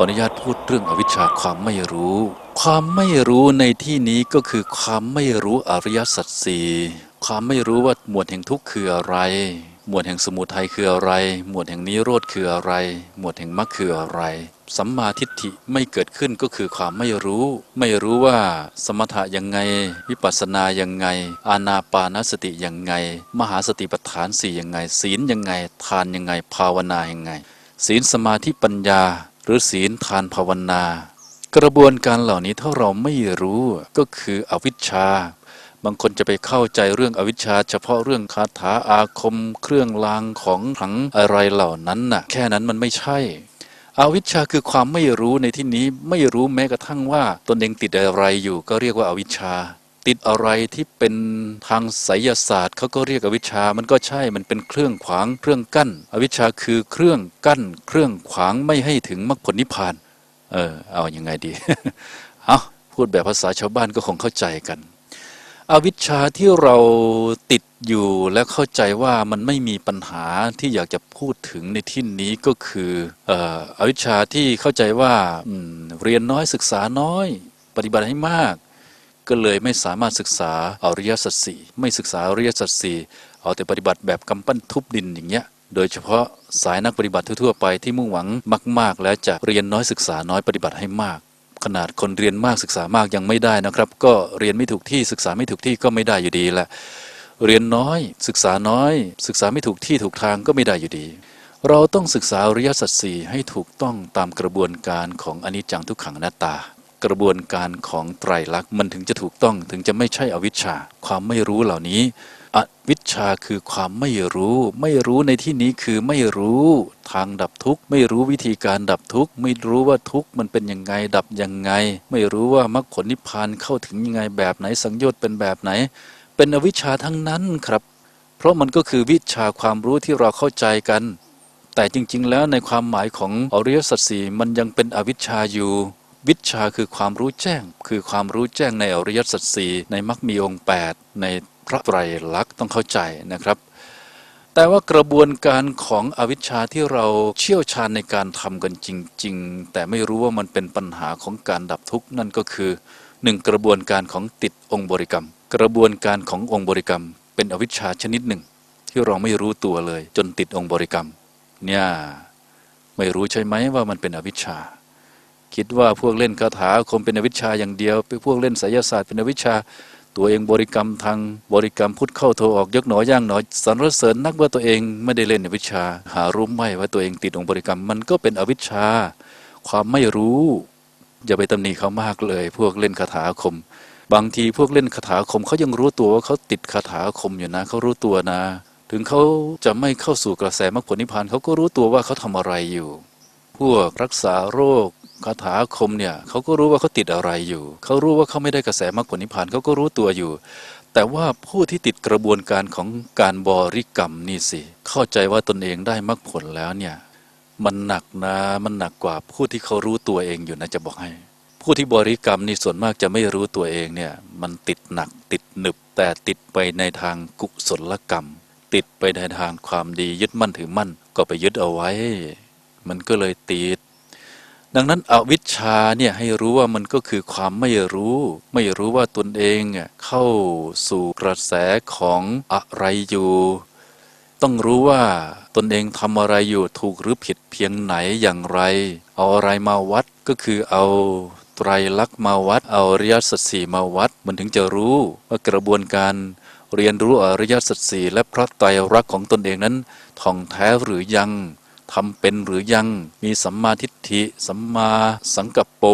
ออนุญาตพูดเรื่องอวิชชาความไม่รู้ ความไม่รู้ในที่นี้ก็คือความไม่รู้อริยสัจสี่ความไม่รู้ว่าหมวดแห่งทุกข์คืออะไร หมวดแห่งสมุทัยคืออะไร หมวดแห่งนิโรธคืออะไร หมวดแห่งมรรคคืออะไรสัมมาทิฏฐิไม่เกิดขึ้นก็คือความไม่รู้ ไม่รู้ว่าสมถะยังไง วิปัสสนายังไง อานาปานสติยังไง มหาสติปัฏฐานสี่ยังไง ศีลยังไง ทานยังไง ภาวนายังไง ศีลสมาธิปัญญา หรือศีลทานภาวนา กระบวนการเหล่านี้ถ้าเราไม่รู้ก็คืออวิชชา บางคนจะไปเข้าใจเรื่องอวิชชา เฉพาะเรื่องคาถาอาคม เครื่องรางของขลังอะไรเหล่านั้นน่ะ แค่นั้นมันไม่ใช่อวิชชาคือความไม่รู้ในที่นี้ไม่รู้แม้กระทั่งว่าตนเองติดอะไรอยู่ก็เรียกว่าอาวิชชา ติดอะไรที่เป็นทางไสยศาสตร์เขาก็เรียกอวิชชา มันก็ใช่ มันเป็นเครื่องขวางเครื่องกั้น อวิชชาคือเครื่องกั้น เครื่องขวางไม่ให้ถึงมรรคผลนิพพาน เออ เอาอยัางไงดี เอาพูดแบบภาษาชาวบ้านก็คงเข้าใจกัน อวิชชาที่เราติดอยู่และเข้าใจว่ามันไม่มีปัญหาที่อยากจะพูดถึงในที่นี้ก็คือเอ่ออวิชชาที่เข้าใจว่าเรียนน้อยศึกษาน้อย ปฏิบัติให้มาก ก็เลยไม่สามารถศึกษาอริยสัจสี่ไม่ศึกษาอริยสัจสี่เอาแต่ปฏิบัติแบบกำปั้นทุบดินอย่างเงี้ยโดยเฉพาะสายนักปฏิบัติทั่วไปที่มุ่งหวังมาก ๆ แล้วจะเรียนน้อยศึกษาน้อยปฏิบัติให้มาก ขนาดคนเรียนมากศึกษามากยังไม่ได้นะครับ ก็เรียนไม่ถูกที่ศึกษาไม่ถูกที่ก็ไม่ได้อยู่ดีแหละเรียนน้อย ศึกษาน้อย ศึกษาไม่ถูกที่ถูกทางก็ไม่ได้อยู่ดี เราต้องศึกษาอริยสัจสี่ให้ถูกต้องตามกระบวนการของอนิจจังทุกขังอนัตตา กระบวนการของไตรลักษณ์มันถึงจะถูกต้องถึงจะไม่ใช่อวิชชา ความไม่รู้เหล่านี้ อวิชชาคือความไม่รู้ ไม่รู้ในที่นี้คือไม่รู้ทางดับทุกข์ไม่รู้วิธีการดับทุกข์ไม่รู้ว่าทุกข์มันเป็นยังไงดับยังไง ไม่รู้ว่ามรรคผลนิพพานเข้าถึงยังไงแบบไหนสังโยชน์เป็นแบบไหน เป็นอวิชชาทั้งนั้นครับ เพราะมันก็คือวิชาความรู้ที่เราเข้าใจกันแต่จริง ๆ แล้วในความหมายของอริยสัจสี่มันยังเป็นอวิชชาอยู่ วิชาคือความรู้แจ้ง คือความรู้แจ้งในอริยสัจสี่ในมรรคมีองค์8ในพระไตรลักษณ์ต้องเข้าใจนะครับ แต่ว่ากระบวนการของอวิชชาที่เราเชี่ยวชาญในการทำกันจริง ๆ แต่ไม่รู้ว่ามันเป็นปัญหาของการดับทุกข์นั่นก็คือหนึ่งกระบวนการของติดองค์บริกรรม กระบวนการขององค์บริกรรม เป็นอวิชชาชนิดหนึ่ง ที่เราไม่รู้ตัวเลย จนติดองค์บริกรรม เนี่ยไม่รู้ใช่ไหมว่ามันเป็นอวิชชา คิดว่าพวกเล่นคาถาคมเป็นอวิชชาอย่างเดียวไปพวกเล่นไสยศาสตร์เป็นอวิชชา ตัวเองบริกรรมทางบริกรรมพุทธเข้าโทออกยกหนอย่างหนอสรรเสริญนักว่าตัวเองไม่ได้เล่นอวิชชา หารู้ไหมว่าตัวเองติดองค์บริกรรมมันก็เป็นอวิชชา ความไม่รู้ อย่าไปตำหนิเขามากเลย พวกเล่นคาถาคม บางทีพวกเล่นคาถาคมเขายังรู้ตัวว่าเขาติดคาถาคมอยู่นะเขารู้ตัวนะ ถึงเขาจะไม่เข้าสู่กระแสมรรคผลนิพพานเขาก็รู้ตัวว่าเขาทำอะไรอยู่ พวกรักษาโรค คาถาคมเนี่ยเขาก็รู้ว่าเขาติดอะไรอยู่ เขารู้ว่าเขาไม่ได้กระแสมรรคผลนิพพานเขาก็รู้ตัวอยู่ แต่ว่าผู้ที่ติดกระบวนการของการบริกรรมนี่สิ เข้าใจว่าตนเองได้มรรคผลแล้วเนี่ยมันหนักนะมันหนักกว่าผู้ที่เขารู้ตัวเองอยู่นะจะบอกให้ ผู้ที่บริกรรมนี่ส่วนมากจะไม่รู้ตัวเองเนี่ยมันติดหนักติดหนึบ แต่ติดไปในทางกุศลกรรม ติดไปในทางความดียึดมั่นถือมั่นก็ไปยึดเอาไว้ มันก็เลยติด ดังนั้นอวิชชาเนี่ยให้รู้ว่ามันก็คือความไม่รู้ ไม่รู้ว่าตนเองเข้าสู่กระแสของอะไรอยู่ ต้องรู้ว่าตนเองทำอะไรอยู่ถูกหรือผิดเพียงไหนอย่างไร เอาอะไรมาวัดก็คือเอาไตรลักษณ์มาวัด เอาอริยสัจสี่มาวัด มันถึงจะรู้ว่ากระบวนการเรียนรู้อริยสัจสี่และพระไตรลักษณ์ของตนเองนั้นท่องแท้หรือยัง ทำเป็นหรือยังมีสัมมาทิฏฐิ สัมมาสังกัปโป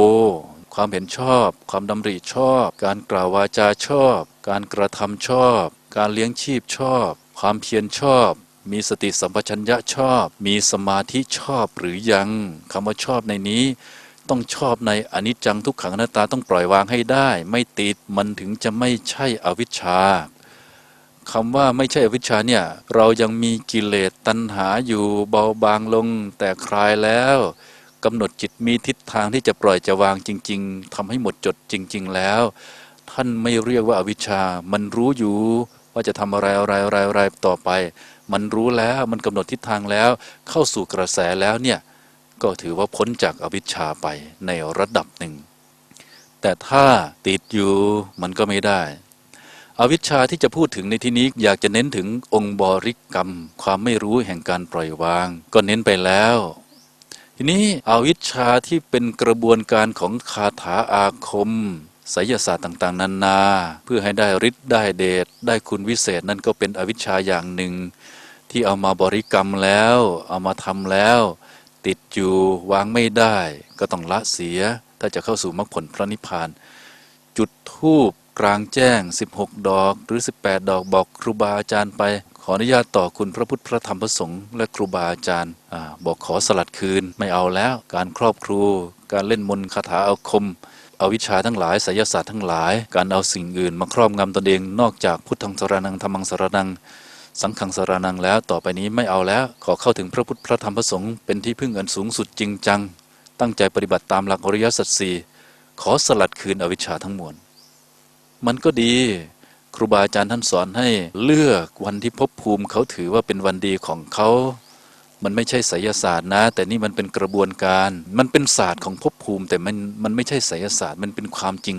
ความเห็นชอบ ความดำริชอบ การกล่าววาจาชอบ การกระทำชอบ การเลี้ยงชีพชอบ ความเพียรชอบ มีสติสัมปชัญญะชอบ มีสมาธิชอบหรือยังคำว่าชอบในนี้ ต้องชอบในอนิจจังทุกขังอนัตตาต้องปล่อยวางให้ได้ ไม่ติดมันถึงจะไม่ใช่อวิชชา คำว่าไม่ใช่อวิชชาเนี่ย เรายังมีกิเลสตัณหาอยู่เบาบางลงแต่คลายแล้วกำหนดจิตมีทิศทางที่จะปล่อยจะวางจริง ๆทำให้หมดจดจริง ๆ แล้ว ท่านไม่เรียกว่าอาวิชชา มันรู้อยู่ว่าจะทำอะไรอะไรอะไรอะไรต่อไป มันรู้แล้วมันกำหนดทิศทางแล้ว เข้าสู่กระแสแล้วเนี่ยก็ถือว่าพ้นจากอวิชชาไปในระดับหนึ่ง แต่ถ้าติดอยู่มันก็ไม่ได้ อวิชชาที่จะพูดถึงในที่นี้อยากจะเน้นถึงองค์บริกรรม ความไม่รู้แห่งการปล่อยวาง ก็เน้นไปแล้ว ทีนี้อวิชชาที่เป็นกระบวนการของคาถาอาคมไสยศาสตร์ต่างๆ นานา เพื่อให้ได้ฤทธิ์ได้เดชได้คุณวิเศษนั่นก็เป็นอวิชชาอย่างหนึ่ง ที่เอามาบริกรรมแล้ว เอามาทำแล้ว ติดอยู่วางไม่ได้ ก็ต้องละเสีย ถ้าจะเข้าสู่มรรคผลพระนิพพาน จุดทูบ กลางแจ้ง 16 ดอกหรือ 18 ดอกบอกครูบาอาจารย์ไป ขออนุญาตต่อคุณพระพุทธพระธรรมพระสงฆ์และครูบาอาจารย์อบอกขอสลัดคืนไม่เอาแล้ว การครอบครูการเล่นมนต์คาถาอาคมเอาวิชาทั้งหลายไสยศาสตร์ทั้งหลาย การเอาสิ่งอื่นมาครอบงำตนเองนอกจากพุทธังสรนังธรรมังสรนัง สังฆังสารนังแล้วต่อไปนี้ไม่เอาแล้ว ขอเข้าถึงพระพุทธพระธรรมพระสงฆ์เป็นที่พึ่งอันสูงสุดจริงจัง ตั้งใจปฏิบัติตามหลักอริยสัจสี่ขอสลัดคืนอวิชชาทั้งมวล มันก็ดี ครูบาอาจารย์ท่านสอนให้เลือกวันที่ภพภูมิเขาถือว่าเป็นวันดีของเขามันไม่ใช่ไสยศาสตร์นะ แต่นี่มันเป็นกระบวนการ มันเป็นศาสตร์ของภพภูมิ แต่มันมันไม่ใช่ไสยศาสตร์มันเป็นความจริง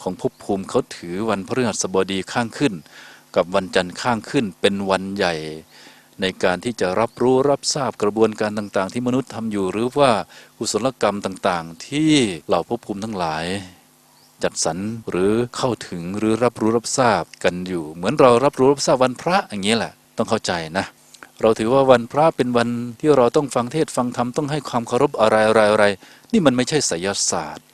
ของภพภูมิเขาถือวันพฤหัสบดีข้างขึ้น กับวันจันทร์ข้างขึ้นเป็นวันใหญ่ ในการที่จะรับรู้รับทราบกระบวนการต่าง ๆ ที่มนุษย์ทำอยู่หรือว่ากุศลกรรมต่าง ๆ ที่เหล่าภพภูมิทั้งหลาย จัดสรรหรือเข้าถึงหรือรับรู้รับทราบกันอยู่ เหมือนเรารับรู้รับทราบวันพระอย่างนี้แหละต้องเข้าใจนะ เราถือว่าวันพระเป็นวันที่เราต้องฟังเทศฟังธรรมต้องให้ความเคารพอะไรอะไรอะไรนี่มันไม่ใช่ไสยศาสตร์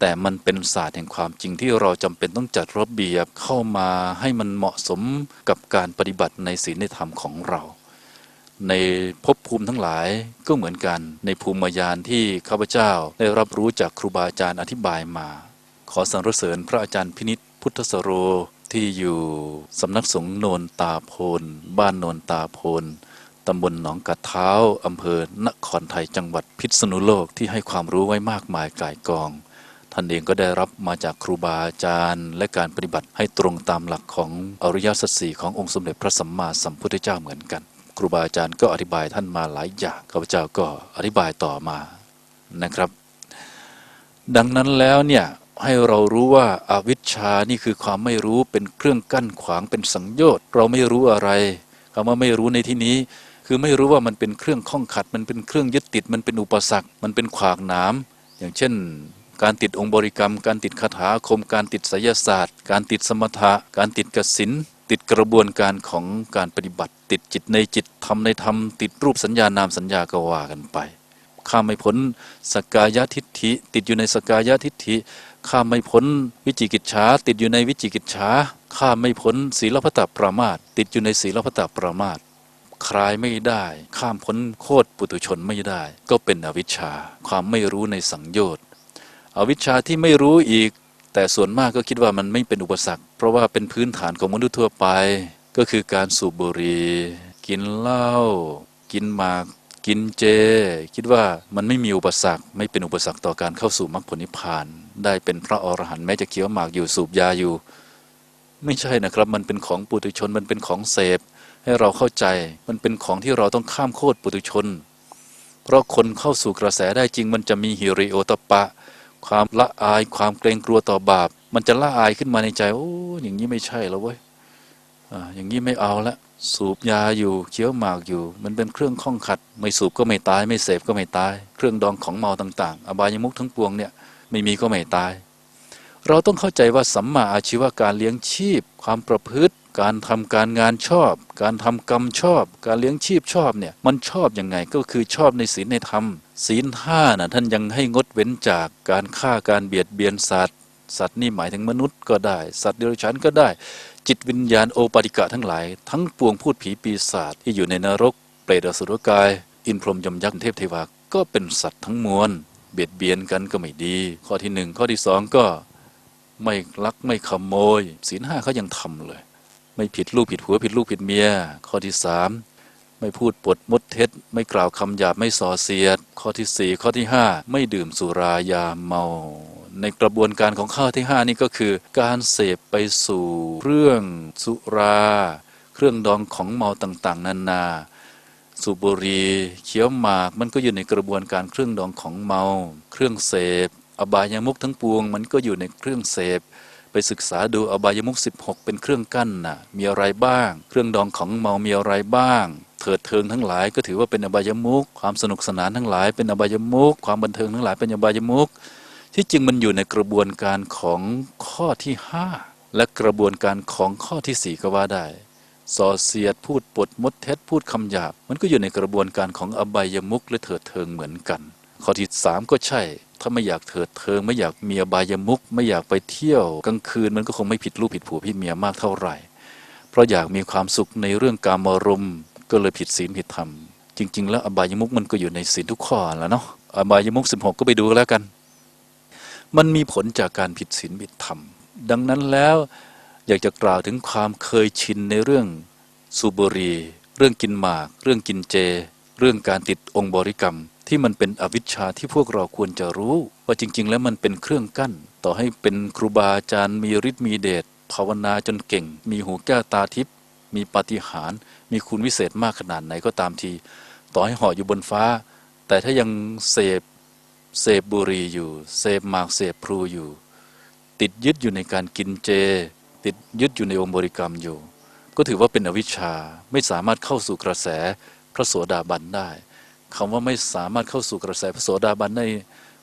แต่มันเป็นศาสตร์แห่งความจริงที่เราจำเป็นต้องจัดระเบียบเข้ามาให้มันเหมาะสมกับการปฏิบัติในศีลในธรรมของเราในภพภูมิทั้งหลายก็เหมือนกัน ในภูมิญาณที่ข้าพเจ้าได้รับรู้จากครูบาอาจารย์อธิบายมา ขอสรรเสริญพระอาจารย์พินิษพุทธสโรที่อยู่สำนักสงฆ์โนนตาโพนบ้านโนนตาโพนตำบลหนองกัดเท้าอำเภอนครไทยจังหวัดพิษณุโลกที่ให้ความรู้ไว้มากมายกายกอง ท่านเองก็ได้รับมาจากครูบาอาจารย์ และการปฏิบัติให้ตรงตามหลักของอริยสัจสี่ขององค์สมเด็จพระสัมมาสัมพุทธเจ้าเหมือนกัน ครูบาอาจารย์ก็อธิบายท่านมาหลายอย่างข้าพเจ้าก็อธิบายต่อมานะครับ ดังนั้นแล้วเนี่ย ให้เรารู้ว่าอาวิชชานี่คือความไม่รู้เป็นเครื่องกั้นขวางเป็นสังโยชน์เราไม่รู้อะไรคำว่าไม่รู้ในที่นี้ คือไม่รู้ว่ามันเป็นเครื่องข้องขัด มันเป็นเครื่องยึดติด มันเป็นอุปสรรค มันเป็นขวากหนามอย่างเช่น การติดองค์บริกรรม การติดคาถาคม การติดไสยศาสตร์ การติดสมถะ การติดกสินติดกระบวนการของการปฏิบัติ ติดจิตในจิตทำในธรรมติดรูปสัญญานามสัญญาก็ว่ากันไปข้ามไม่พ้นสกายทิฏฐิ ติดอยู่ในสกกายทิฏฐิ ข้าไม่พ้นวิจิกิจฉาติดอยู่ในวิจิกิจฉาข้าไม่พ้นศีลพัตตปรามาตติดอยู่ในศีลพัตตปรามาตคลายไม่ได้ ข้ามพ้นโคตรปุตุชนไม่ได้ ก็เป็นอวิชชา ความไม่รู้ในสังโยชน์อวิชชาที่ไม่รู้อีก แต่ส่วนมากก็คิดว่ามันไม่เป็นอุปสรรค เพราะว่าเป็นพื้นฐานของมนุษย์ทั่วไป ก็คือการสูบบุหรี่กินเหล้ากินหมาก กินเจ คิดว่ามันไม่มีอุปสรรค ไม่เป็นอุปสรรคต่อการเข้าสู่มรรคผลนิพพาน ได้เป็นพระอรหันต์แม้จะเคี้ยวหมากอยู่สูบยาอยู่ ไม่ใช่นะครับ มันเป็นของปุถุชนมันเป็นของเสพ ให้เราเข้าใจมันเป็นของที่เราต้องข้ามโคตรปุถุชน เพราะคนเข้าสู่กระแสได้จริง มันจะมีฮิริโอตปะ ความละอายความเกรงกลัวต่อบาป มันจะละอายขึ้นมาในใจโอ้อย่างนี้ไม่ใช่แล้วเว้ยออย่างนี้ไม่เอาละ สูบยาอยู่เคี้ยวหมากอยู่ มันเป็นเครื่องข้องขัด ไม่สูบก็ไม่ตาย ไม่เสพก็ไม่ตาย เครื่องดองของเมาต่างๆ อบายมุขทั้งปวงเนี่ยไม่มีก็ไม่ตาย เราต้องเข้าใจว่าสัมมาอาชีวะการเลี้ยงชีพ ความประพฤติ การทำการงานชอบ การทำกรรมชอบ การเลี้ยงชีพชอบเนี่ยมันชอบยังไงก็คือชอบในศีลในธรรม ศีลห้าน่ะท่านยังให้งดเว้นจากการฆ่าการเบียดเบียนสัตว์สัตว์นี่หมายถึงมนุษย์ก็ได้ สัตว์เดรัจฉานก็ได้ จิตวิญญาณโอปาติกะทั้งหลาย ทั้งปวงพูดผีปีศาจที่อยู่ในนรก เปรตอสุรกาย อินพรหมยมยักษ์เทพเทวาก็เป็นสัตว์ทั้งมวลเบียดเบียนกันก็ไม่ดี ข้อที่หนึ่งข้อที่สองก็ไม่ลักไม่ขโมยศีลห้าเขายังทำเลย ไม่ผิดลูกผิดผัวผิดลูกผิดเมีย ข้อที่สาม ไม่พูดปดมดเท็จ ไม่กล่าวคำหยาบไม่ส่อเสียด ข้อที่สี่ข้อที่ห้าไม่ดื่มสุรายาเมาในกระบวนการของข้อที่ห้านี่ก็คือ การเสพไปสู่เรื่องสุรา เครื่องดองของเมาต่างๆ นานาสูบบุหรี่เคี้ยวหมากมันก็อยู่ในกระบวนการเครื่องดองของเมา เครื่องเสพ อบายามุขทั้งปวง มันก็อยู่ในเครื่องเสพ ไปศึกษาดูอบายมุข16 เป็นเครื่องกั้นน่ะมีอะไรบ้าง เครื่องดองของเมามีอะไรบ้าง เถิดเทิงทั้งหลาย ก็ถือว่าเป็นอบายมุขความสนุกสนานทั้งหลาย เป็นอบายมุขความบันเทิงทั้งหลายเป็นอบายมุขที่จริงมันอยู่ในกระบวนการของข้อที่ 5 และกระบวนการของข้อทีสี่ 4 ก็ว่าได้ส่อเสียดพูดปดมดเท็จพูดคำหยาบ มันก็อยู่ในกระบวนการของอบายมุขและเถิดเทิงเหมือนกัน ข้อที่สามก็ใช่ถ้าไม่อยากเถิดเทิงไม่อยากมีอบายมุขไม่อยากไปเที่ยวกลางคืนมันก็คงไม่ผิดลูกผิดผัวผิดเมียมากเท่าไหร่ เพราะอยากมีความสุขในเรื่องการมารม ก็เลยผิดศีลผิดธรรม จริง ๆ แล้วอบายมุขมันก็อยู่ในศีลทุกข้อแล้วเนาะอบายมุขสิบหกก็ไปดูแล้วกัน มันมีผลจากการผิดศีลผิดธรรม ดังนั้นแล้วอยากจะกล่าวถึงความเคยชินในเรื่องสูบบุหรี่เรื่องกินหมาก เรื่องกินเจ เรื่องการติดองค์บริกรรม ที่มันเป็นอวิชชาที่พวกเราควรจะรู้ ว่าจริง ๆ แล้วมันเป็นเครื่องกั้น ต่อให้เป็นครูบาอาจารย์มีฤทธิ์มีเดชภาวนาจนเก่ง มีหูแก้วตาทิพย์ มีปาฏิหาริย์มีคุณวิเศษมากขนาดไหนก็ตามที ต่อให้หาะอยู่บนฟ้า แต่ถ้ายังเสพเสพบุรีอยู่ เสพหมากเสพพลูอยู่ ติดยึดอยู่ในการกินเจ ติดยึดอยู่ในองค์บริกรรมอยู่ ก็ถือว่าเป็นอวิชชาไม่สามารถเข้าสู่กระแสพระโสดาบันได้คำว่าไม่สามารถเข้าสู่กระแสพระโสดาบันได้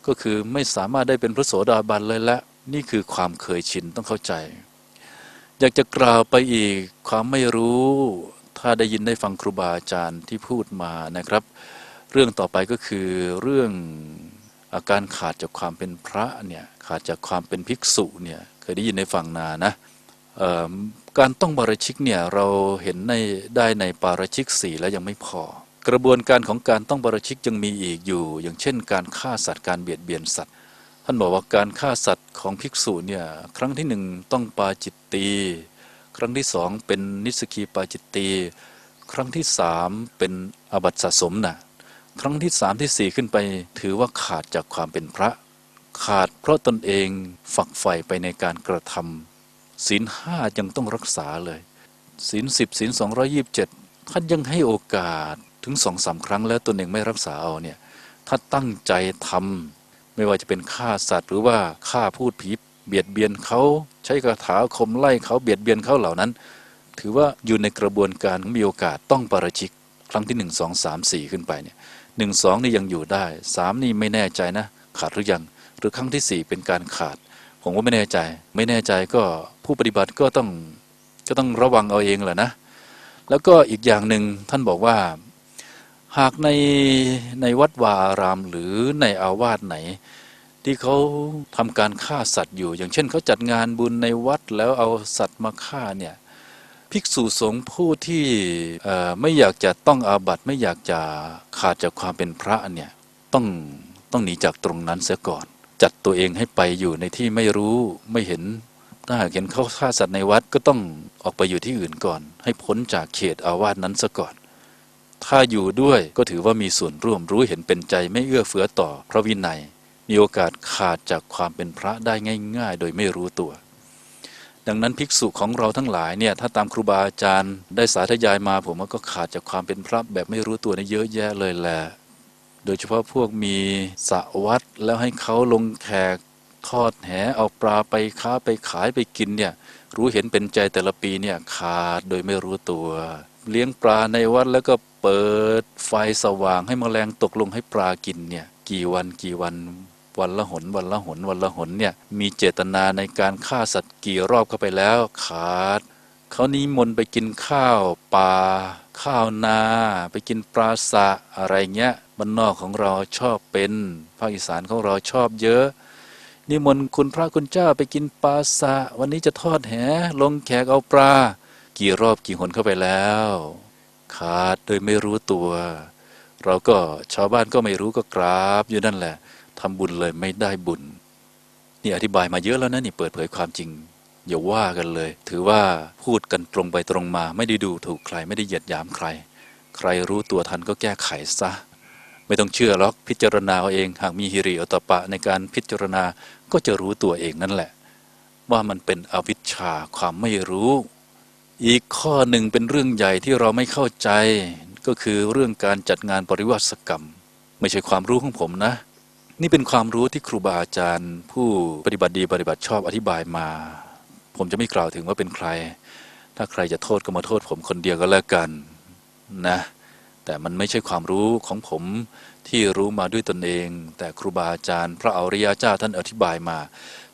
ก็คือไม่สามารถได้เป็นพระโสดาบันเลยและนี่คือความเคยชินต้องเข้าใจ อยากจะกล่าวไปอีกความไม่รู้ ถ้าได้ยินได้ฟังครูบาอาจารย์ที่พูดมานะครับ เรื่องต่อไปก็คือเรื่องอาการขาดจากความเป็นพระเนี่ยขาดจากความเป็นภิกษุเนี่ยเคยได้ยินในฟังนานะการต้องปาราชิกเนี่ยเราเห็นในได้ในปาราชิกสี่แล้วยังไม่พอ กระบวนการของการต้องปาราชิกยังมีอีกอยู่ อย่างเช่น การฆ่าสัตว์การเบียดเบียนสัตว์านบอกว่าการฆ่าสัตว์ของภิกษุเนี่ยครั้งที่หนึ่งต้องปาจิตตี ครั้งที่สองเป็นนิสกีปาจิตตี ครั้งที่สามเป็นอบัตสะสมนะครั้งที่สามที่สี่ขึ้นไป ถือว่าขาดจากความเป็นพระ ขาดเพราะตนเองฝักใฝ่ไปในการกระทำศีลห้ายังต้องรักษาเลยศีลสิบศีลสองร้อยิบเจ็ดท่านยังให้โอกาสถึงสองสามครั้งแล้วตนเองไม่รักษาเอาเนี่ยถ้าตั้งใจทำ ไม่ว่าจะเป็นฆ่าสัตว์ หรือว่าฆ่าพูดผีเบียดเบียนเขาใช้คาถาคมไล่เขาเบียดเบียนเขาเหล่านั้น ถือว่าอยู่ในกระบวนการมีโอกาสต้องปราชิก ครั้งที่หนึ่งสองสามสี่ขึ้นไปเนี่ยหนึ่งสองนี่ยังอยู่ได้สามนี่ไม่แน่ใจนะ ขาดหรือยัง หรือครั้งที่สี่เป็นการขาด ผมก็ไม่แน่ใจ ไม่แน่ใจก็ผู้ปฏิบัติก็ต้องก็ต้องระวังเอาเองแหละนะ แล้วก็อีกอย่างหนึ่งท่านบอกว่า หากในในวัดวาอารามหรือในอาวาสไหน ที่เขาทำการฆ่าสัตว์อยู่ อย่างเช่นเขาจัดงานบุญในวัดแล้วเอาสัตว์มาฆ่าเนี่ยภิกษุสงฆ์ผู้ที่ไม่อยากจะต้องอาบัติไม่อยากจะขาดจากความเป็นพระเนี่ยต้องต้องหนีจากตรงนั้นเสียก่อน จัดตัวเองให้ไปอยู่ในที่ไม่รู้ไม่เห็นถ้าหากเห็นเขาฆ่าสัตว์ในวัดก็ต้องออกไปอยู่ที่อื่นก่อน ให้พ้นจากเขตอาวาสนั้นซะก่อน ถ้าอยู่ด้วยก็ถือว่ามีส่วนร่วมรู้เห็นเป็นใจไม่เอื้อเฟื้อต่อพระวินัย มีโอกาสขาดจากความเป็นพระได้ง่าย ๆ โดยไม่รู้ตัว ดังนั้นภิกษุของเราทั้งหลายเนี่ยถ้าตามครูบาอาจารย์ ได้สาธยายมาผมว่าก็ขาดจากความเป็นพระแบบไม่รู้ตัวนี่เยอะแยะเลยแหละโดยเฉพาะพวกมีสระวัดแล้วให้เขาลงแขกทอดแหเอาปลาไปค้าไปขายไปกินเนี่ยรู้เห็นเป็นใจแต่ละปีเนี่ยขาดโดยไม่รู้ตัว เลี้ยงปลาในวัดแล้วก็ เปิดไฟสว่างให้แมลงตกลงให้ปลากินเนี่ยกี่วันกี่วันวันละหนวันละหนวันละหนเนี่ยมีเจตนาในการฆ่าสัตว์กี่รอบเข้าไปแล้วขาดเขานิมนต์ไปกินข้าวปลาข้าวนา ไปกินปลาสะอะไรเงี้ยบ้านนอกของเราชอบเป็นภาคอีสานของเราชอบเยอะ นิมนต์คุณพระคุณเจ้าไปกินปลาสะ วันนี้จะทอดแหลงแขกเอาปลา กี่รอบกี่หนเข้าไปแล้ว ขาดโดยไม่รู้ตัว เราก็ชาวบ้านก็ไม่รู้ก็กราบอยู่นั่นแหละทำบุญเลยไม่ได้บุญ นี่อธิบายมาเยอะแล้วนะนี่เปิดเผยความจริงอย่าว่ากันเลย ถือว่าพูดกันตรงไปตรงมา ไม่ได้ดูถูกใครไม่ได้เหยียดหยามใคร ใครรู้ตัวทันก็แก้ไขซะ ไม่ต้องเชื่อหรอกพิจารณาเอาเองหากมีฮิริอตปะในการพิจารณาก็จะรู้ตัวเองนั่นแหละ ว่ามันเป็นอวิชชาความไม่รู้ อีกข้อหนึ่งเป็นเรื่องใหญ่ที่เราไม่เข้าใจ ก็คือเรื่องการจัดงานปริวาสกรรม ไม่ใช่ความรู้ของผมนะ นี่เป็นความรู้ที่ครูบาอาจารย์ ผู้ปฏิบัติดีปฏิบัติชอบอธิบายมา ผมจะไม่กล่าวถึงว่าเป็นใคร ถ้าใครจะโทษก็มาโทษผมคนเดียวก็แล้วกันนะแต่มันไม่ใช่ความรู้ของผมที่รู้มาด้วยตนเอง แต่ครูบาอาจารย์ พระอริยเจ้าท่านอธิบายมา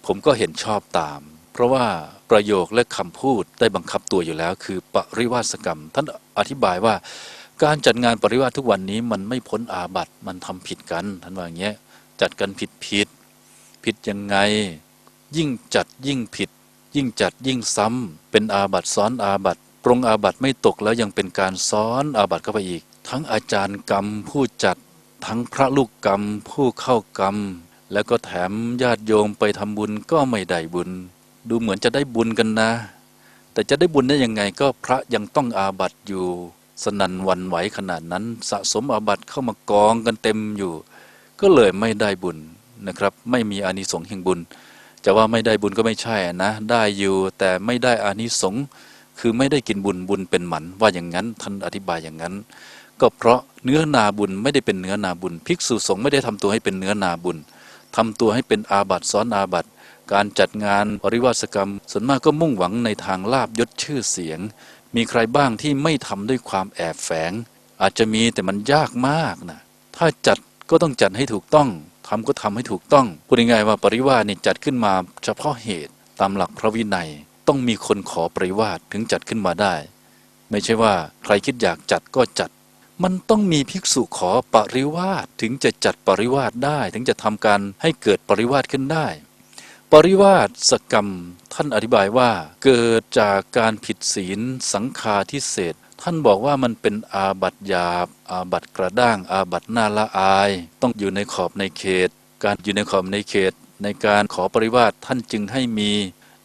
ผมก็เห็นชอบตาม เพราะว่า ประโยคและคำพูดได้บังคับตัวอยู่แล้ว คือปริวาสกรรม ท่านอธิบายว่า การจัดงานปริวาสทุกวันนี้มันไม่พ้นอาบัติมันทำผิดกันท่านว่าอย่างเงี้ยจัดกันผิดผิดผิดยังไง ยิ่งจัดยิ่งผิด ยิ่งจัดยิ่งซ้ำเป็นอาบัติซ้อนอาบัติปรงอาบัติไม่ตกแล้วยังเป็นการซ้อนอาบัติเข้าไปอีก ทั้งอาจารย์กรรมผู้จัดทั้งพระลูกกรรมผู้เข้ากรรม แล้วก็แถมญาติโยมไปทำบุญก็ไม่ได้บุญ ดูเหมือนจะได้บุญกันนะ แต่จะได้บุญได้ยังไงก็พระยังต้องอาบัติอยู่ สนันวันไหวขนาดนั้น สะสมอาบัติเข้ามากองกันเต็มอยู่ ก็เลยไม่ได้บุญนะครับ ไม่มีอานิสงส์แห่งบุญ จะว่าไม่ได้บุญก็ไม่ใช่นะ ได้อยู่แต่ไม่ได้อานิสงส์คือไม่ได้กินบุญบุญเป็นหมันว่าอย่างนั้นท่านอธิบายอย่างนั้น ก็เพราะเนื้อนาบุญไม่ได้เป็นเนื้อนาบุญ ภิกษุสงฆ์ไม่ได้ทำตัวให้เป็นเนื้อนาบุญทำตัวให้เป็นอาบัติซ้อนอาบัติ การจัดงานปริวาสกรรม ส่วนมากก็มุ่งหวังในทางลาบยศชื่อเสียง มีใครบ้างที่ไม่ทำด้วยความแอบแฝง อาจจะมีแต่มันยากมากนะถ้าจัดก็ต้องจัดให้ถูกต้องทำก็ทำให้ถูกต้องพูดง่ายๆว่าปริวาสเนี่ยจัดขึ้นมาเฉพาะเหตุตามหลักพระวินัยต้องมีคนขอปริวาสถึงจัดขึ้นมาได้ ไม่ใช่ว่าใครคิดอยากจัดก็จัด มันต้องมีภิกษุขอปริวาสถึงจะจัดปริวาสได้ ถึงจะทำการให้เกิดปริวาสขึ้นได้ ปริวาสกรรมท่านอธิบายว่าเกิดจากการผิดศีลสังฆาทิเศษท่านบอกว่ามันเป็นอาบัตหยาบ อาบัตกระด้าง อาบัตหน้าละอาย ต้องอยู่ในขอบในเขต การอยู่ในขอบในเขต ในการขอปริวาสท่านจึงให้มี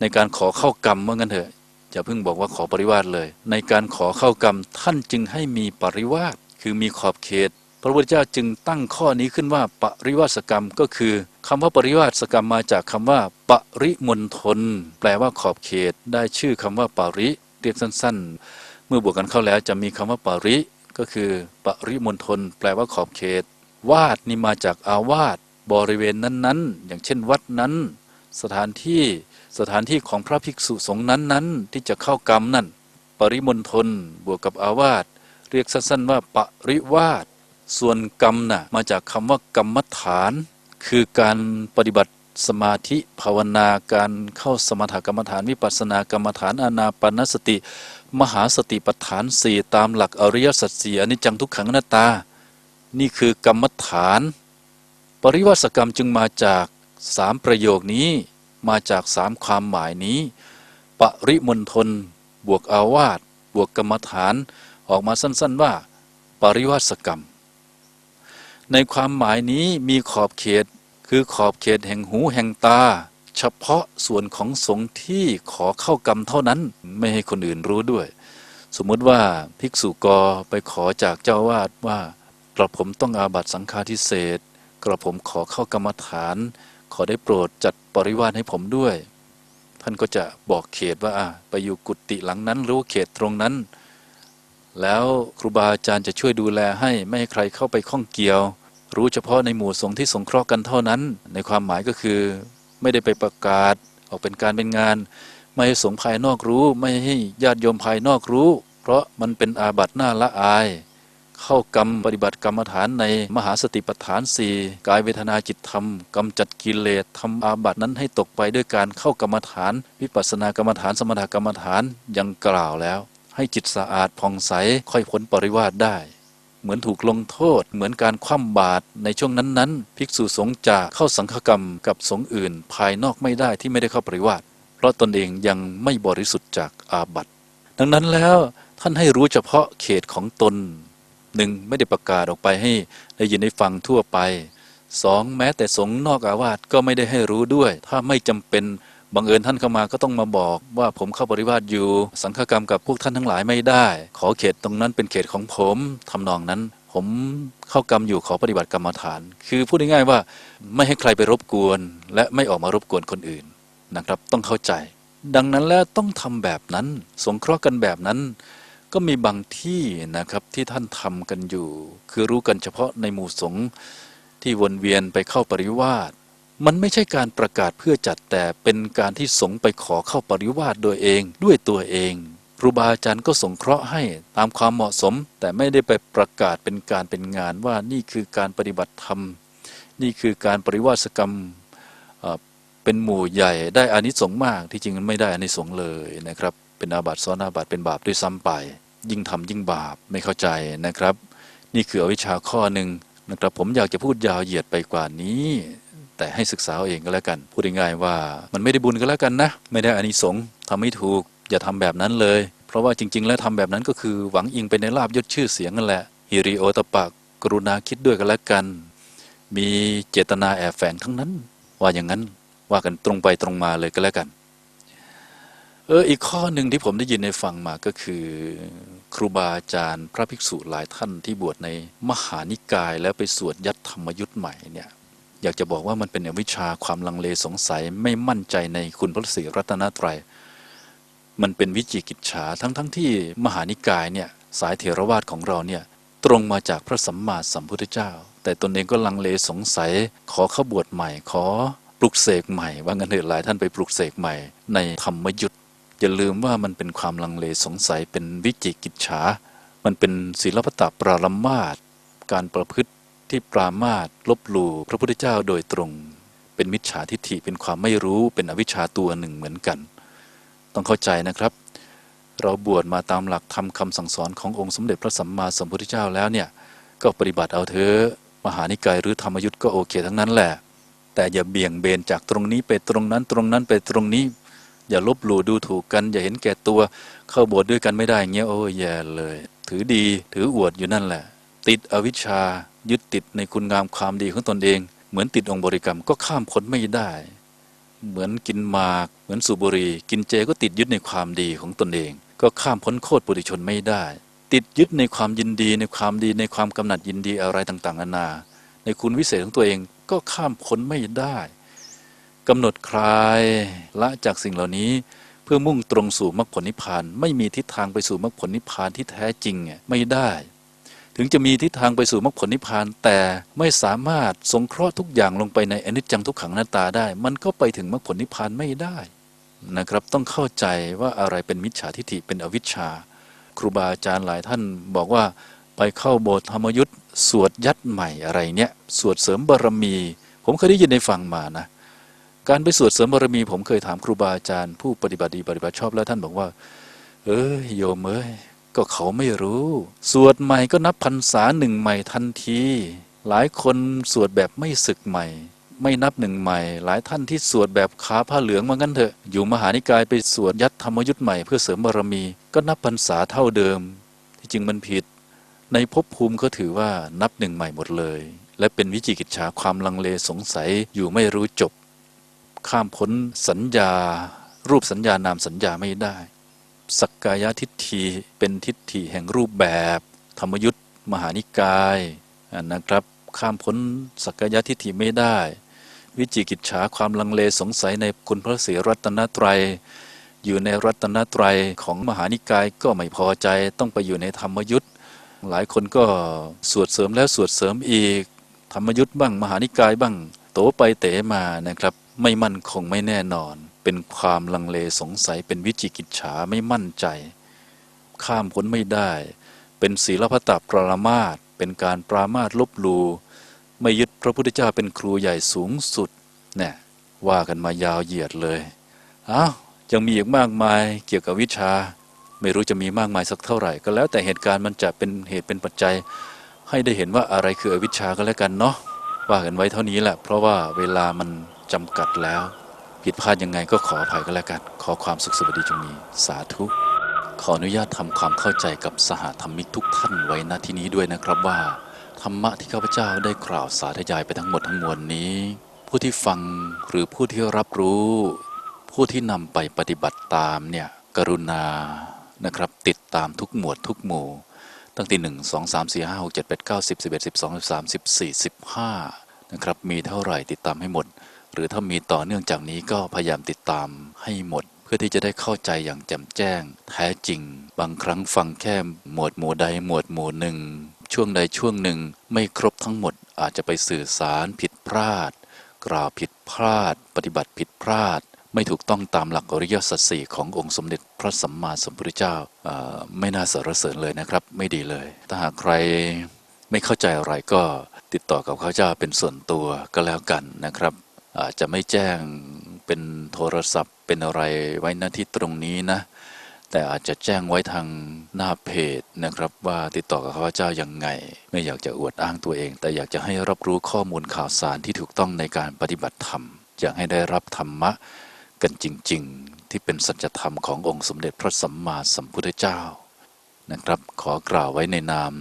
ในการขอเข้ากรรมว่างั้นเถอะอย่าเพิ่งบอกว่าขอปริวาสเลย ในการขอเข้ากรรมท่านจึงให้มีปริวาสคือมีขอบเขต พระพุทธเจ้าจึงตั้งข้อนี้ขึ้นว่าปริวาสกรรมก็คือคำว่าปริวาสกรรมมาจากคำว่า ปริมณฑลแปลว่าขอบเขต ได้ชื่อคำว่าปริเรียกสั้น ๆ เมื่อบวกกันเข้าแล้วจะมีคำว่าปริก็คือ ปริมณฑลแปลว่าขอบเขต วาดนี่มาจากอาวาสบริเวณนั้นๆ อย่างเช่นวัดนั้น สถานที่สถานที่ของพระภิกษุสงฆ์นั้นๆ ที่จะเข้ากรรมนั่น ปริมณฑลบวกกับอาวาสเรียกสั้นๆว่าปริวาส ส่วนกรรมน่ะมาจากคำว่ากรรมฐาน คือการปฏิบัติสมาธิภาวนาการเข้าสมถกรรมฐานวิปัสสนากรรมฐานอานาปนสติ มหาสติปัฏฐานสี่ตามหลักอริยสัจสี่อนิจจังทุกขังอนัตตา นี่คือกรรมฐาน ปริวัสกรรมจึงมาจากสามประโยคนี้มาจากสามความหมายนี้ ปริมณฑลบวกอาวาสบวกกรรมฐาน ออกมาสั้นๆว่า ปริวัสกรรม ในความหมายนี้มีขอบเขต คือขอบเขตแห่งหูแห่งตา เฉพาะส่วนของสงฆ์ที่ขอเข้ากรรมเท่านั้นไม่ให้คนอื่นรู้ด้วย สมมติว่าภิกษุกอไปขอจากเจ้าวาดว่ากระผมต้องอาบัตสังฆาทิเศษกระผมขอเข้ากรรมฐาน ขอได้โปรดจัดปริวาสให้ผมด้วย ท่านก็จะบอกเขตว่าไปอยู่กุฏิหลังนั้นรู้เขตตรงนั้น แล้วครูบาอาจารย์จะช่วยดูแลให้ไม่ให้ใครเข้าไปข้องเกี่ยว รู้เฉพาะในหมู่สงฆ์ที่สงเคราะห์กันเท่านั้น ในความหมายก็คือ ไม่ได้ไปประกาศออกเป็นการเป็นงาน ไม่ให้สงฆ์ภายนอกรู้ ไม่ให้ญาติโยมภายนอกรู้ เพราะมันเป็นอาบัติหน้าละอาย เข้ากรรมปฏิบัติกรรมฐานในมหาสติปัฏฐานสี่กายเวทนาจิตธรรมกำจัดกิเลสทำอาบัตินั้นให้ตกไปด้วยการเข้ากรรมฐาน วิปัสสนากรรมฐานสมถกรรมฐานยังกล่าวแล้ว ให้จิตสะอาดผ่องใสค่อยพ้นปริวาสได้ เหมือนถูกลงโทษ เหมือนการคว่ำบาตรในช่วงนั้นๆ ภิกษุสงฆ์จะเข้าสังฆกรรมกับสงฆ์อื่น ภายนอกไม่ได้ที่ไม่ได้เข้าปริวาสเพราะตนเองยังไม่บริสุทธิ์จากอาบัติดังนั้นแล้วท่านให้รู้เฉพาะเขตของตนหนึ่งไม่ได้ประกาศออกไปให้ได้ยินได้ฟังทั่วไปสองแม้แต่สงฆ์นอกอาวาสก็ไม่ได้ให้รู้ด้วย ถ้าไม่จำเป็น บังเอิญท่านเข้ามาก็ต้องมาบอกว่าผมเข้าปริวาสอยู่ สังฆกรรมกับพวกท่านทั้งหลายไม่ได้ ขอเขตตรงนั้นเป็นเขตของผมทำนองนั้น ผมเข้ากรรมอยู่ขอปฏิบัติกรรมฐาน คือพูดง่ายๆว่าไม่ให้ใครไปรบกวน และไม่ออกมารบกวนคนอื่นนะครับ ต้องเข้าใจ ดังนั้นแล้วต้องทำแบบนั้น สงเคราะห์กันแบบนั้น ก็มีบางที่นะครับที่ท่านทำกันอยู่ คือรู้กันเฉพาะในหมู่สงฆ์ที่วนเวียนไปเข้าปริวาส มันไม่ใช่การประกาศเพื่อจัดแต่เป็นการที่สงไปขอเข้าปริวาสโดยเองด้วยตัวเองครูบาอาจารย์ก็สงเคราะห์ให้ตามความเหมาะสม แต่ไม่ได้ไปประกาศเป็นการเป็นงานว่านี่คือการปฏิบัติธรรม นี่คือการปริวาสกรรมเป็นหมู่ใหญ่ได้อานิสงส์มากที่จริงมันไม่ได้อานิสงส์เลยนะครับ เป็นอาบัติซ้อนอาบัติเป็นบาปด้วยซ้ำไป ยิ่งทำยิ่งบาปไม่เข้าใจนะครับ นี่คืออวิชชาข้อหนึ่งนะครับผมอยากจะพูดยาวเหยียดไปกว่านี้ แต่ให้ศึกษาเอาเองก็แล้วกัน พูดง่ายๆว่ามันไม่ได้บุญก็แล้วกันนะ ไม่ได้อานิสงส์ทำไม่ถูก อย่าทำแบบนั้นเลย เพราะว่าจริง ๆ แล้วทำแบบนั้นก็คือหวังอิงไปในลาบยศชื่อเสียงนั่นแหละฮิริโอตปะกรุณาคิดด้วยกันแล้วกัน มีเจตนาแอบแฝงทั้งนั้น ว่าอย่างนั้นว่ากันตรงไปตรงมาเลยก็แล้วกัน เอออีกข้อหนึ่งที่ผมได้ยินในฟังมาก็คือ ครูบาอาจารย์ พระภิกษุหลายท่านที่บวชในมหานิกาย แล้วไปสวดยัดธรรมยุทธ์ใหม่เนี่ย อยากจะบอกว่ามันเป็นอวิชชาความลังเลสงสัยไม่มั่นใจในคุณพระศรีรัตนตรัย มันเป็นวิจิกิจฉาทั้งๆทที่มหานิกายเนี่ยสายเถรวาทของเราเนี่ยตรงมาจากพระสัมมาสัมพุทธเจ้า แต่ตนเองก็ลังเลสงสัย ขอเข้าบวชใหม่ ขอปลุกเสกใหม่ ว่างั้นเถอะหลายท่านไปปลุกเสกใหม่ ในธรรมยุทธอย่าลืมว่ามันเป็นความลังเลสงสัยเป็นวิจิกิจฉามันเป็นศีลปตะปราลมาตการประพฤติ ที่ปรามาตลบหลู่พระพุทธเจ้าโดยตรง เป็นมิจฉาทิฏฐิเป็นความไม่รู้เป็นอวิชชาตัวหนึ่งเหมือนกัน ต้องเข้าใจนะครับ เราบวชมาตามหลักธรรมคำสั่งสอนขององค์สมเด็จพระสัมมาสัมพุทธเจ้าแล้วเนี่ยก็ปฏิบัติเอาเถอะมหานิกายหรือธรรมยุทธ์ก็โอเคทั้งนั้นแหละ แต่อย่าเบี่ยงเบนจากตรงนี้ไปตรงนั้นตรงนั้นไปตรงนี้ อย่าลบหลู่ดูถูกกัน อย่าเห็นแก่ตัวเข้าบสถ์ด้วยกันไม่ได้เงี้ยโอ้ยแย่เลย ถือดีถืออวดอยู่นั่นแหละ ติดอวิชชา ยึดติดในคุณงามความดีของตนเอง เหมือนติดองค์บริกรรมก็ข้ามพ้นไม่ได้ เหมือนกินหมาก เหมือนสูบบุหรี่กินเจก็ติดยึดในความดีของตนเอง ก็ข้ามพ้นโคตรปุถุชนไม่ได้ ติดยึดในความยินดีในความดีในความกำหนัดยินดีอะไรต่างๆนานา ในคุณวิเศษของตัวเองก็ข้ามพ้นไม่ได้กำหนดคลายละจากสิ่งเหล่านี้เพื่อมุ่งตรงสู่มรรคผลนิพพาน ไม่มีทิศทางไปสู่มรรคผลนิพพานที่แท้จริงไม่ได้ ถึงจะมีทิศทางไปสู่มรรคผลนิพพาน แต่ไม่สามารถสงเคราะห์ทุกอย่างลงไปในอนิจจังทุกขังอนัตตาได้ มันก็ไปถึงมรรคผลนิพพานไม่ได้นะครับต้องเข้าใจว่าอะไรเป็นมิจฉาทิฏฐิเป็นอวิชชา ครูบาอาจารย์หลายท่านบอกว่าไปเข้าโบสถ์ธรรมยุทธ์สวดยัดใหม่อะไรเนี่ยสวดเสริมบารมี ผมเคยได้ยินในฟังมานะการไปสวดเสริมบารมี ผมเคยถามครูบาอาจารย์ผู้ปฏิบัติดีปฏิบัติชอบแล้วท่านบอกว่า เอ้ยโยมเอ้ย ก็เขาไม่รู้ สวดใหม่ก็นับพรรษาหนึ่งใหม่ทันที หลายคนสวดแบบไม่ศึกใหม่ ไม่นับหนึ่งใหม่ หลายท่านที่สวดแบบขาผ้าเหลืองมางั้นเถอะ อยู่มหานิกายไปสวดยัดธรรมยุทธ์ใหม่เพื่อเสริมบารมี ก็นับพรรษาเท่าเดิม ที่จริงมันผิด ในภพภูมิก็ถือว่านับหนึ่งใหม่หมดเลย และเป็นวิจิกิจฉาความลังเลสงสัยอยู่ไม่รู้จบ ข้ามพ้นสัญญา รูปสัญญานามสัญญาไม่ได้ สักกายทิฏฐิเป็นทิฏฐิแห่งรูปแบบ ธรรมยุทธ์มหานิกายนะครับ ข้ามพ้นสักกายทิฏฐิไม่ได้ วิจิกิจฉาความลังเลสงสัยในคุณพระศรีรัตนตรัย อยู่ในรัตนตรัยของมหานิกายก็ไม่พอใจต้องไปอยู่ในธรรมยุทธ์หลายคนก็สวดเสริมแล้วสวดเสริมอีก ธรรมยุทธ์บ้างมหานิกายบ้าง โตไปเตะมานะครับ ไม่มั่นคงไม่แน่นอน เป็นความลังเลสงสัยเป็นวิจิกิจฉาไม่มั่นใจ ข้ามพ้นไม่ได้ เป็นศีลพตปรามาตเป็นการปรามาตลบหลูไม่ยึดพระพุทธเจ้าเป็นครูใหญ่สูงสุดเนี่ยว่ากันมายาวเหยียดเลยอ้าวยังมีอีกมากมายเกี่ยวกับวิชา ไม่รู้จะมีมากมายสักเท่าไหร่ ก็แล้วแต่เหตุการณ์มันจะเป็นเหตุเป็นปัจจัย ให้ได้เห็นว่าอะไรคืออวิชาก็แล้วกันเนาะว่ากันไว้เท่านี้แหละ เพราะว่าเวลามันจำกัดแล้ว ผิดพลาดยังไงก็ขออภัยก็แล้วกัน ขอความสุขสวัสดีจงมีสาธุ ขออนุญาตทำความเข้าใจกับสหธรรมิกทุกท่านไว้ณที่นี้ด้วยนะครับว่า ธรรมะที่ข้าพเจ้าได้กล่าวสาธยายไปทั้งหมดทั้งมวลนี้ ผู้ที่ฟังหรือผู้ที่รับรู้ ผู้ที่นำไปปฏิบัติตามเนี่ยกรุณานะครับติดตามทุกหมวดทุกหมู่ ตั้งแต่หนึ่งสองสามสี่ห้าหกเจ็ดแปดเก้าสิบสิบเอ็ดสิบสองสิบสามสิบสี่สิบห้านะครับมีเท่าไหร่ติดตามให้หมด หรือถ้ามีต่อเนื่องจากนี้ก็พยายามติดตามให้หมด เพื่อที่จะได้เข้าใจอย่างแจ่มแจ้ง แท้จริง บางครั้งฟังแค่หมวดหมู่ใดหมวดหมู่หนึ่ง ช่วงใดช่วงหนึ่งไม่ครบทั้งหมดอาจจะไปสื่อสารผิดพลาด กล่าวผิดพลาด ปฏิบัติผิดพลาด ไม่ถูกต้องตามหลักอริยสัจสี่ขององค์สมเด็จพระสัมมาสัมพุทธเจ้าไม่น่าสรรเสริญเลยนะครับ ไม่ดีเลย ถ้าหากใครไม่เข้าใจอะไรก็ติดต่อกับข้าเจ้าเป็นส่วนตัวก็แล้วกันนะครับ อาจจะไม่แจ้งเป็นโทรศัพท์เป็นอะไรไว้หน้าที่ตรงนี้นะ แต่อาจจะแจ้งไว้ทางหน้าเพจนะครับ ว่าติดต่อกับข้าพเจ้ายังไง ไม่อยากจะอวดอ้างตัวเอง แต่อยากจะให้รับรู้ข้อมูลข่าวสารที่ถูกต้องในการปฏิบัติธรรมอยากให้ได้รับธรรมะกันจริง ๆ ที่เป็นสัจธรรมขององค์สมเด็จพระสัมมาสัมพุทธเจ้านะครับ ขอกล่าวไว้ในนาม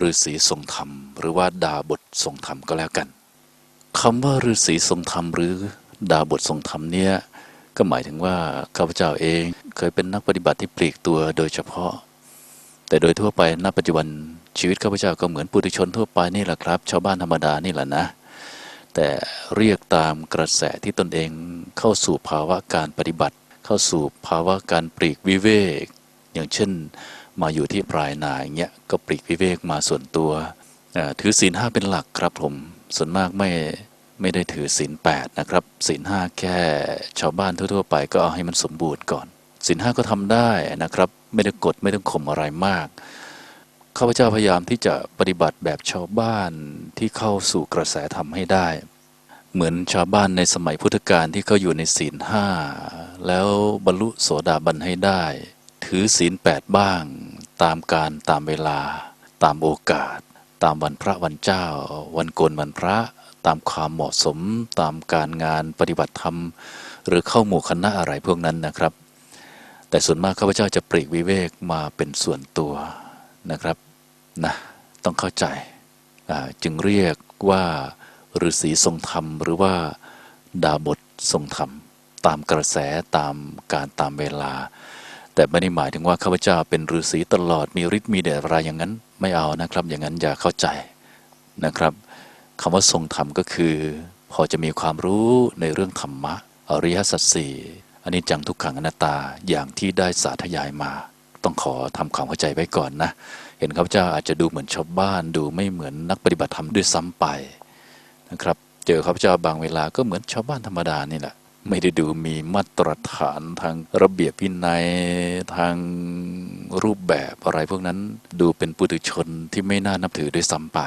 ฤาษีทรงธรรม หรือว่าดาบททรงธรรมก็แล้วกัน คำว่าฤาษีทรงธรรมหรือดาบททรงธรรมเนี่ยก็หมายถึงว่าข้าพเจ้าเองเคยเป็นนักปฏิบัติที่ปลีกตัวโดยเฉพาะ แต่โดยทั่วไปณปัจจุบันชีวิตข้าพเจ้าก็เหมือนปุถุชนทั่วไปนี่แหละครับ ชาวบ้านธรรมดานี่แหละนะ แต่เรียกตามกระแสที่ตนเองเข้าสู่ภาวะการปฏิบัติ เข้าสู่ภาวะการปลีกวิเวก อย่างเช่น มาอยู่ที่ปลายนาอย่างเงี้ยก็ปลีกวิเวกมาส่วนตัวถือศีลห้าเป็นหลักครับผม ส่วนมากไม่ไม่ได้ถือศีลแปดนะครับศีลห้าแค่ชาวบ้านทั่วๆ ไปก็เอาให้มันสมบูรณ์ก่อนศีลห้าก็ทำได้นะครับ ไม่ได้กดไม่ต้องข่มอะไรมากข้าพเจ้าพยายามที่จะปฏิบัติแบบชาวบ้านที่เข้าสู่กระแสธรรมให้ได้ เหมือนชาวบ้านในสมัยพุทธกาลที่เขาอยู่ในศีลห้าแล้วบรรลุโสดาบันให้ได้ ถือศีลแปดบ้าง ตามการตามเวลาตามโอกาส ตามวันพระวันเจ้า วันโกนวันพระตามความเหมาะสมตามการงานปฏิบัติธรรม หรือเข้าหมู่คณะอะไรพวกนั้นนะครับ แต่ส่วนมากข้าพเจ้าจะปลีกวิเวกมาเป็นส่วนตัวนะครับนะต้องเข้าใจจึงเรียกว่าฤาษีทรงธรรม หรือว่าดาบททรงธรรม ตามกระแสตามการตามเวลา แต่ไม่ได้หมายถึงว่าข้าพเจ้าเป็นฤาษีตลอดมีฤทธิ์มีเดชอะไรอย่างนั้น ไม่เอานะครับ อย่างนั้นอย่าเข้าใจนะครับคำว่าทรงธรรมก็คือ พอจะมีความรู้ในเรื่องธรรมะ อริยสัจสี่อันนี้จังทุกขังอนัตตาอย่างที่ได้สาธยายมา ต้องขอทำความเข้าใจไว้ก่อนนะ เห็นข้าพเจ้าอาจจะดูเหมือนชาวบ้าน ดูไม่เหมือนนักปฏิบัติธรรมด้วยซ้ำไปนะครับ เจอข้าพเจ้าบางเวลาก็เหมือนชาวบ้านธรรมดานี่แหละ ไม่ได้ดูมีมาตรฐานทางระเบียบวินัยทางรูปแบบอะไรพวกนั้นดูเป็นปุถุชนที่ไม่น่านับถือด้วยซ้ำไป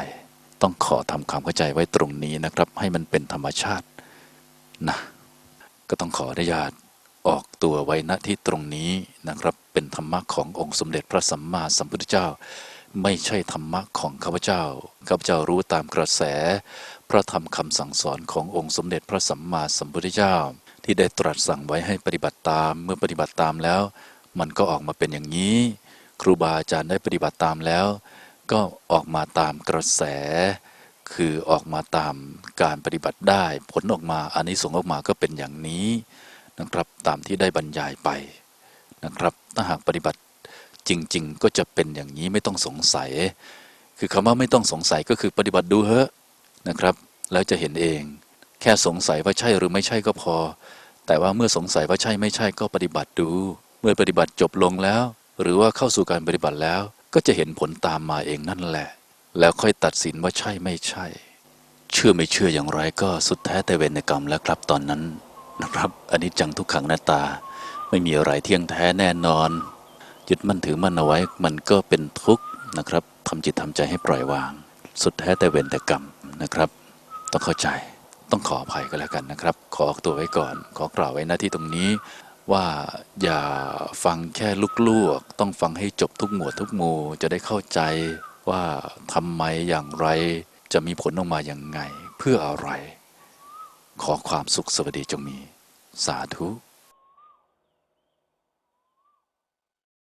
ต้องขอทำความเข้าใจไว้ตรงนี้นะครับ ให้มันเป็นธรรมชาตินะก็ต้องขออนุญาตออกตัวไว้ณที่ตรงนี้นะครับ เป็นธรรมะขององค์สมเด็จพระสัมมาสัมพุทธเจ้า ไม่ใช่ธรรมะของข้าพเจ้าข้าพเจ้ารู้ตามกระแส พระธรรมคำสั่งสอนขององค์สมเด็จพระสัมมาสัมพุทธเจ้า ที่ได้ตรัสสั่งไว้ให้ปฏิบัติตาม เมื่อปฏิบัติตามแล้ว มันก็ออกมาเป็นอย่างนี้ ครูบาอาจารย์ได้ปฏิบัติตามแล้ว ก็ออกมาตามกระแส คือออกมาตามการปฏิบัติได้ ผลออกมาอันนี้ส่งออกมาก็เป็นอย่างนี้นะครับตามที่ได้บรรยายไปนะครับถ้าหากปฏิบัติจริง ๆ ก็จะเป็นอย่างนี้ไม่ต้องสงสัย คือคำว่าไม่ต้องสงสัยก็คือปฏิบัติดูเถอะนะครับ แล้วจะเห็นเอง แค่สงสัยว่าใช่หรือไม่ใช่ก็พอ แต่ว่าเมื่อสงสัยว่าใช่ไม่ใช่ก็ปฏิบัติดู เมื่อปฏิบัติจบลงแล้ว หรือว่าเข้าสู่การปฏิบัติแล้ว ก็จะเห็นผลตามมาเองนั่นแหละ แล้วค่อยตัดสินว่าใช่ไม่ใช่ เชื่อไม่เชื่ออย่างไรก็สุดแท้แต่เวรกรรมแล้วครับตอนนั้นนะครับอันนี้จังทุกขังหน้าตา ไม่มีอะไรเที่ยงแท้แน่นอน ยึดมั่นถือมั่นเอาไว้มันก็เป็นทุกข์นะครับทำจิตทำใจให้ปล่อยวาง สุดแท้แต่เวรแต่กรรมนะครับ ต้องเข้าใจ ต้องขออภัยก็แล้วกันนะครับ ขอออกตัวไว้ก่อน ขอกล่าวไว้หน้าที่ตรงนี้ ว่าอย่าฟังแค่ลูกๆต้องฟังให้จบทุกหมวดทุกหมู่จะได้เข้าใจว่าทำไมอย่างไรจะมีผลออกมาอย่างไง เพื่ออะไร ขอความสุขสวัสดีจงมี สาธุ